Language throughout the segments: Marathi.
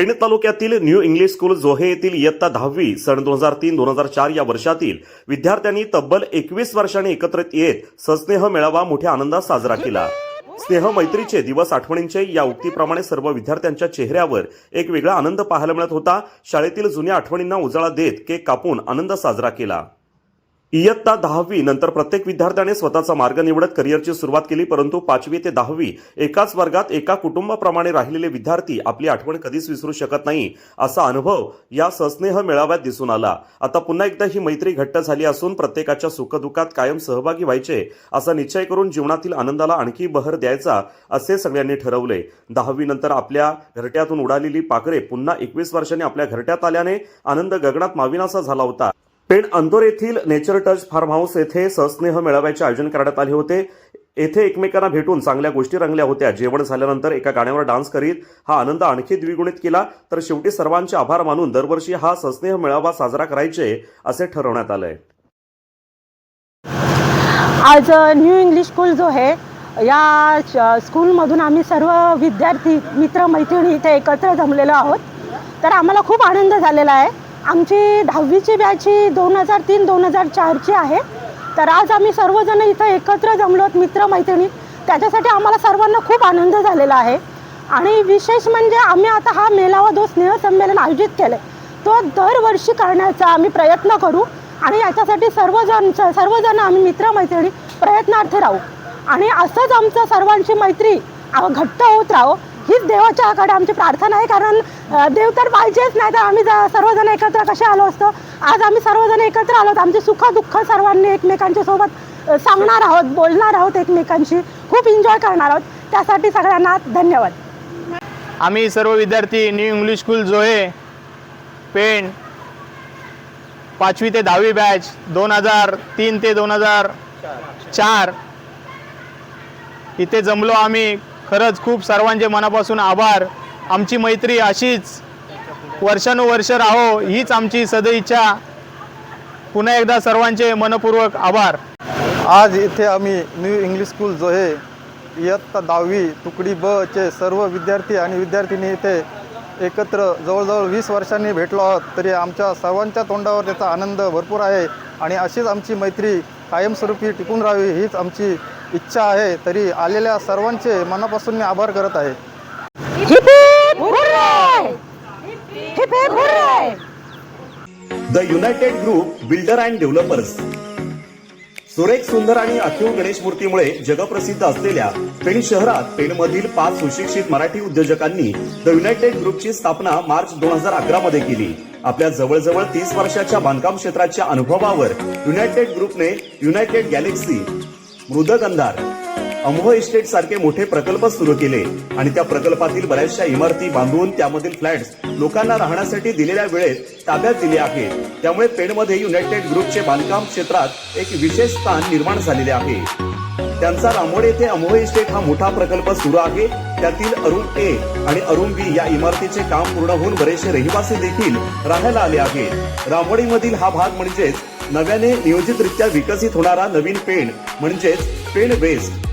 पेण तालुक्यातील न्यू इंग्लिश स्कूल जोहे येथील इयत्ता दहावी सन दोन हजार तीन दोन हजार चार या वर्षातील विद्यार्थ्यांनी तब्बल एकवीस वर्षांनी एकत्रित येत सस्नेह मेळावा मोठ्या आनंदात साजरा केला. स्नेह मैत्रीचे दिवस आठवणींचे या उक्तीप्रमाणे सर्व विद्यार्थ्यांच्या चेहऱ्यावर एक वेगळा आनंद पाहायला मिळत होता. शाळेतील जुन्या आठवणींना उजाळा देत केक कापून आनंद साजरा केला. इयत्ता दहावी नंतर प्रत्येक विद्यार्थ्याने स्वतःचा मार्ग निवडत करिअरची सुरुवात केली परंतु पाचवी ते दहावी एकाच वर्गात एका कुटुंबाप्रमाणे राहिलेले विद्यार्थी आपली आठवण कधीच विसरू शकत नाही असा अनुभव या सस्नेह मेळाव्यात दिसून आला. आता पुन्हा एकदा ही मैत्री घट्ट झाली असून प्रत्येकाच्या सुखदुःखात कायम सहभागी व्हायचे असा निश्चय करून जीवनातील आनंदाला आणखी बहर द्यायचा असे सगळ्यांनी ठरवले. दहावी नंतर आपल्या घरट्यातून उडालेली पाखरे पुन्हा एकवीस वर्षांनी आपल्या घरट्यात आल्याने आनंद गगनात माविनासा झाला होता. पेण अंदोर येथील नेचर टच फार्म हाऊस येथे सस्नेह मेळाव्याचे आयोजन करण्यात आले होते. येथे एकमेकांना भेटून चांगल्या गोष्टी रंगल्या होत्या. जेवण झाल्यानंतर एका गाण्यावर डान्स करीत हा आनंद आणखी द्विगुणित केला. तर शेवटी सर्वांचे आभार मानून दरवर्षी हा सस्नेह मेळावा साजरा करायचे असे ठरवण्यात आलंय. आज न्यू इंग्लिश स्कूल जो आहे या स्कूलमधून आम्ही सर्व विद्यार्थी मित्र मैत्रिणी इथे एकत्र जमलेलो आहोत. तर आम्हाला खूप आनंद झालेला आहे. आमची दहावीची बॅच ही दोन हजार तीन दोन हजार चारची आहे. तर आज आम्ही सर्वजण इथं एकत्र जमलो आहोत मित्रमैत्रिणी. त्याच्यासाठी आम्हाला सर्वांना खूप आनंद झालेला आहे. आणि विशेष म्हणजे आम्ही आता हा मेलावा जो स्नेहसंमेलन आयोजित केलं तो दरवर्षी करण्याचा आम्ही प्रयत्न करू. आणि याच्यासाठी सर्वजण सर्वजण आम्ही मित्रमैत्रिणी प्रयत्नार्थ राहू. आणि असंच आमचं सर्वांची मैत्री घट्ट होत राहो. हीच देवाच्याकडे आमची प्रार्थना आहे. कारण देव तर पाहिजेच नाही तर आम्ही सर्वजण एकत्र कसे आलो असतो? आज आम्ही सर्वजण एकत्र आलो आहोत आमचे सुख दुःख सर्वांनी एकमेकांच्या सोबत सांगणार आहोत बोलणार आहोत एकमेकांशी. खूप एन्जॉय करणार आहोत. त्यासाठी सगळ्यांना धन्यवाद. आम्ही सर्व विद्यार्थी न्यू इंग्लिश स्कूल जोहे पेण पाचवी ते दहावी बॅच दोन हजार तीन ते दोन हजार चार. इथे जमलो आम्ही. खरंच खूप सर्वांचे मनापासून आभार. आमची मैत्री अशीच. वर्षानुवर्ष राहो हीच आमची सदैच्छा. पुन्हा एकदा सर्वांचे मनपूर्वक आभार. आज इथे आम्ही न्यू इंग्लिश स्कूल जो आहे इयत्ता दहावी तुकडी ब चे सर्व विद्यार्थी आणि विद्यार्थिनी इथे एकत्र जवळजवळ वीस वर्षांनी भेटलो आहोत. तरी आमच्या सर्वांच्या तोंडावर त्याचा आनंद भरपूर आहे आणि अशीच आमची मैत्री कायमस्वरूपी टिकून राहावी हीच आमची इच्छा आहे तरी आलेल्या सर्वांचे मनापासून मी आभार करत आहे. The United group builder and developers सुरेख सुंदर आणि अखिव गणेश मूर्तीमुळे जगप्रसिद्ध असलेल्या पेण शहरात पेणमधील पाच सुशिक्षित मराठी उद्योजकांनी द युनायटेड ग्रुपची स्थापना मार्च दोन हजार अकरा मध्ये केली. आपल्या जवळजवळ तीस वर्षाच्या बांधकाम क्षेत्राच्या अनुभवावर युनायटेड ग्रुपने United Galaxy Mrudgandhar. Amoh estate सारखे मोठे प्रकल्प सुरू केले आणि त्या प्रकल्पातील बऱ्याचशा इमारती बांधून त्यामधील फ्लॅट्स लोकांना राहण्यासाठी दिलेल्या वेळेत ताब्यात दिले आहे. त्यामुळे पेणमध्ये युनायटेड ग्रुपचे बांधकाम क्षेत्रात एक विशेष स्थान निर्माण झालेले आहे. त्यांचा रामोड येथे अमोह इस्टेट हा मोठा प्रकल्प सुरू आहे. त्यातील अरुण ए आणि अरुण बी या इमारतीचे काम पूर्ण होऊन बरेचसे रहिवासी देखील राहायला आले आहेत. रामोडीमधील हा भाग म्हणजेच नव्याने नियोजितरित्या विकसित होणारा नवीन पेण म्हणजेच पेण वेस्ट.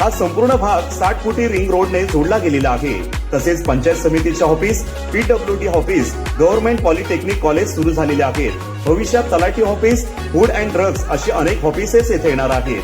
हा संपूर्ण भाग साठ फुटी रिंग रोडने जोडला गेलेला आहे. तसेच पंचायत समितीच्या office PWD office government polytechnic college सुरू झालेले आहेत. भविष्यात तलाठी ऑफिस फूड अँड ड्रग्ज अशी अनेक ऑफिसेस येथे येणार आहेत.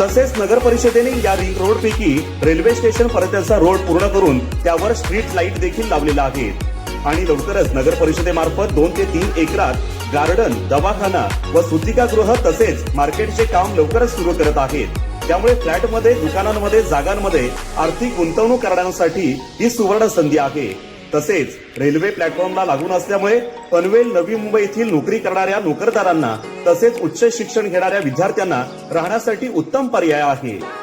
तसेच नगर परिषदेने या रिंग रोड पैकी रेल्वे स्टेशन पर्यंतचा रोड पूर्ण करून त्यावर स्ट्रीट लाइट देखील लावलेला आहे. आणि लवकरच नगर परिषदेमार्फत दोन ते तीन एकरात गार्डन दवाखाना व सुद्धिकागृह तसेच मार्केटचे काम लवकरच सुरू करत आहेत. त्यामुळे फ्लॅटमध्ये दुकानांमध्ये जागांमध्ये आर्थिक गुंतवणूक करण्यासाठी ही सुवर्ण संधी आहे. तसेच रेल्वे प्लॅटफॉर्मला लागून असल्यामुळे पनवेल नवी मुंबई येथील नोकरी करणाऱ्या नोकरदारांना तसेच उच्च शिक्षण घेणाऱ्या विद्यार्थ्यांना राहण्यासाठी उत्तम पर्याय आहे.